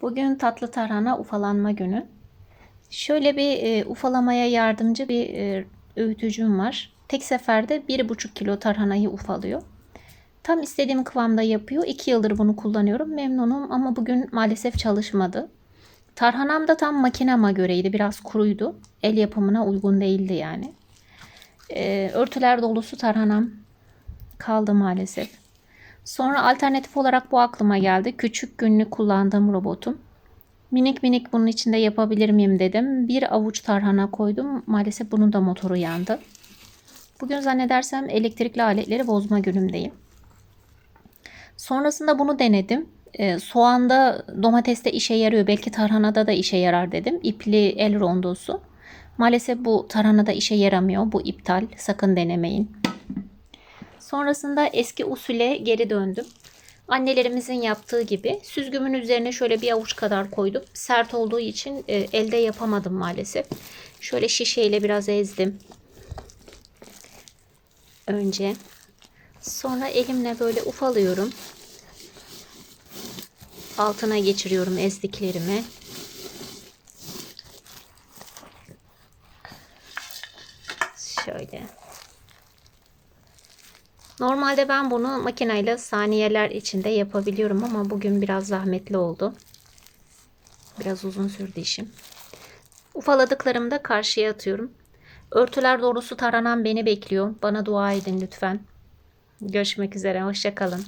Bugün tatlı tarhana ufalanma günü. Şöyle bir e, ufalamaya yardımcı bir e, öğütücüm var. Tek seferde 1,5 kilo tarhanayı ufalıyor. Tam istediğim kıvamda yapıyor. 2 yıldır bunu kullanıyorum. Memnunum ama bugün maalesef çalışmadı. Tarhanam da tam makinama göreydi. Biraz kuruydu. El yapımına uygun değildi yani. E, örtüler dolusu tarhanam kaldı maalesef. Sonra alternatif olarak bu aklıma geldi. Küçük günlük kullandığım robotum. Minik minik bunun içinde yapabilir miyim dedim. Bir avuç tarhana koydum. Maalesef bunun da motoru yandı. Bugün zannedersem elektrikli aletleri bozma günümdeyim. Sonrasında bunu denedim. Ee, soğanda domateste işe yarıyor. Belki tarhanada da işe yarar dedim. İpli el rondosu. Maalesef bu tarhanada işe yaramıyor. Bu iptal. Sakın denemeyin. Sonrasında eski usule geri döndüm. Annelerimizin yaptığı gibi süzgümün üzerine şöyle bir avuç kadar koydum. Sert olduğu için e, elde yapamadım maalesef. Şöyle şişeyle biraz ezdim. Önce. Sonra elimle böyle ufalıyorum. Altına geçiriyorum ezdiklerimi. Şöyle. Normalde ben bunu makineyle saniyeler içinde yapabiliyorum ama bugün biraz zahmetli oldu. Biraz uzun sürdü işim. Ufaladıklarımı da karşıya atıyorum. Örtüler doğrusu taranan beni bekliyor. Bana dua edin lütfen. Görüşmek üzere. Hoşçakalın.